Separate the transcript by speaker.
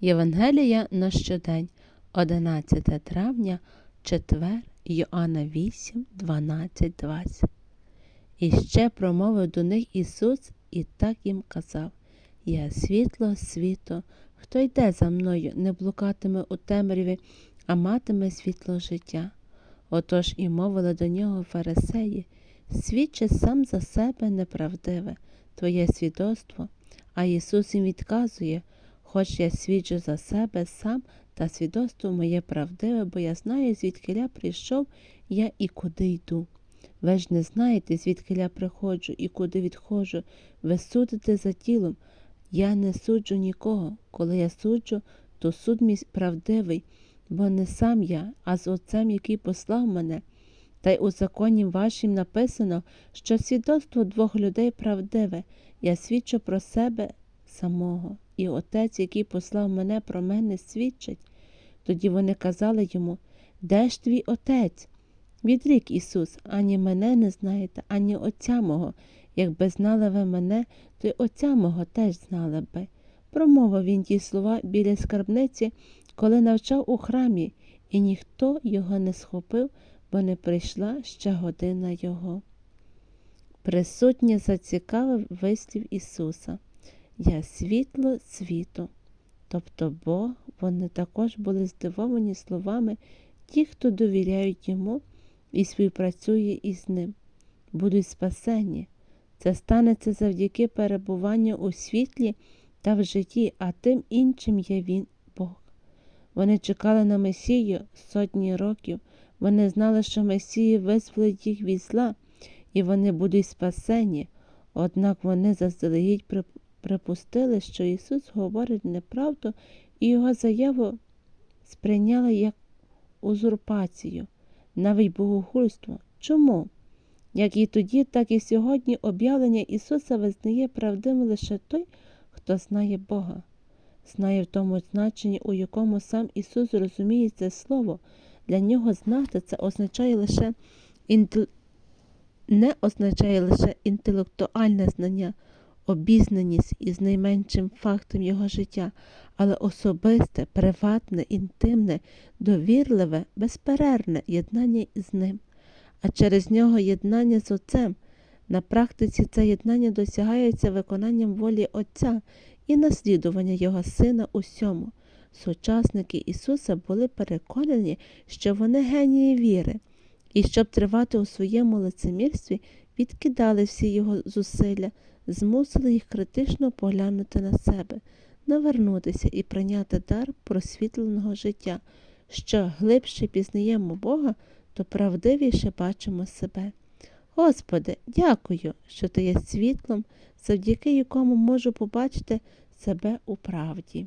Speaker 1: Євангелія на щодень, 11 травня, четвер, Йоанна 8, 12, 20. І ще промовив до них Ісус і так їм казав: Я світло світу, хто йде за мною, не блукатиме у темряві, а матиме світло життя. Отож і мовили до нього фарисеї, свідчи сам за себе неправдиве, твоє свідоцтво. А Ісус їм відказує, хоч я свідчу за себе сам, та свідоцтво моє правдиве, бо я знаю, звідки я прийшов я і куди йду. Ви ж не знаєте, звідки я приходжу і куди відходжу. Ви судите за тілом. Я не суджу нікого. Коли я суджу, то суд мій правдивий, бо не сам я, а з Отцем, який послав мене. Та й у законі вашім написано, що свідоцтво двох людей правдиве, я свідчу про себе самого, і Отець, який послав мене про мене, свідчить. Тоді вони казали йому, де ж твій отець? Відрік Ісус, ані мене не знаєте, ані Отця мого. Якби знали ви мене, то й Отця мого теж знали би. Промовив він ті слова біля скарбниці, коли навчав у храмі, і ніхто його не схопив, бо не прийшла ще година його. Присутнє зацікавив вислів Ісуса Я світло світу. Тобто Бог, вони також були здивовані словами ті, хто довіряють йому і співпрацює із ним, будуть спасені. Це станеться завдяки перебуванню у світлі та в житті, а тим іншим є він Бог. Вони чекали на Месію сотні років, вони знали, що Месії визволить їх від зла, і вони будуть спасені, однак вони заздалегідь припустили, що Ісус говорить неправду, і його заяву сприйняли як узурпацію, навіть богохульство. Чому? Як і тоді, так і сьогодні об'явлення Ісуса визнає правдивим лише той, хто знає Бога, знає в тому значенні, у якому сам Ісус розуміє це Слово. Для нього знати це означає лише інтел... не означає лише інтелектуальне знання, обізнаність із найменшим фактом його життя, але особисте, приватне, інтимне, довірливе, безперервне єднання із ним, а через нього єднання з Отцем. На практиці це єднання досягається виконанням волі Отця і наслідування Його Сина усьому. Сучасники Ісуса були переконані, що вони генії віри, і щоб тривати у своєму лицемірстві, відкидали всі його зусилля, змусили їх критично поглянути на себе, навернутися і прийняти дар просвітленого життя. Що глибше пізнаємо Бога, то правдивіше бачимо себе. Господи, дякую, що Ти є світлом, завдяки якому можу побачити себе у правді.